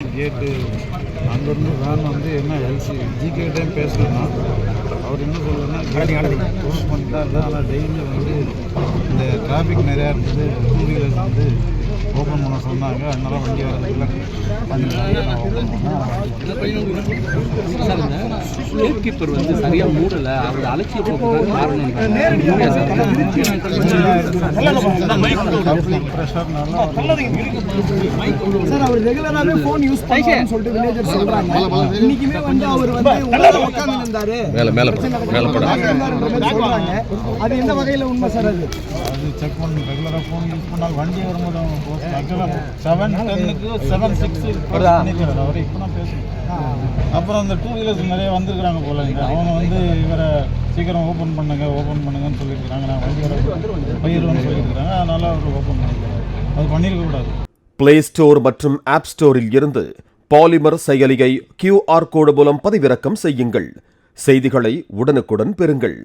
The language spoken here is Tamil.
கேட்டு அங்கேருந்து வேன் வந்து என்ன எல்சி ஜிகே டைம் பேசணும்னா அவர் என்ன சொல்லணும்னா கேட் க்ளோஸ் பண்ணிட்டா இல்லை ஆனால் டெய்லி வந்து இந்த டிராஃபிக் நிறையா இருந்தது டூ வீலர்ஸ் வந்து ஓப்பன் பண்ண சொன்னாங்க. அதனால வண்டி வரதுக்குள்ள கேட் கீப்பர் வந்து சரியா மூடல. அவர் அலட்சிய போக்கு காரணம் சார்? அவர் ரெகுலராகவே ஃபோன் யூஸ் பண்ணுறாருன்னு சொல்லிட்டு வில்லேஜர் சொல்றாங்க. இன்னைக்குமே வந்து அவர் வந்து உள்ள உட்கார்ந்து இருந்தாரு மேல மேல மேல படம். சொல்றாங்க. அது எந்த வகையில உண்மை சார் அது? அது செக் பண்ணி. ரெகுலராக ஃபோன் யூஸ் பண்ணால் வண்டி வரும்போது செவன் டென்னுக்கு செவன் சிக்ஸ் பண்ணிக்கிறார். அவர் இப்போ தான் பேசணும் அப்புறம் அந்த டூ வீலர்ஸ் நிறைய வந்திருக்கிறாங்க போல அவங்க வந்து இவரை சீக்கிரம் ஓப்பன் பண்ணுங்க ஓப்பன் பண்ணுங்கன்னு சொல்லியிருக்கிறாங்க. நான் போயிடுவேன்னு சொல்லியிருக்கிறாங்க. அதனால அவர் ஓப்பன் பண்ணிக்கிறார். அது பண்ணியிருக்க கூடாது. பிளே ஸ்டோர் மற்றும் ஆப் ஸ்டோரில் இருந்து பாலிமர் செயலியை கியூஆர் கோடு மூலம் பதிவிறக்கம் செய்யுங்கள். செய்திகளை உடனுக்குடன் பெறுங்கள்.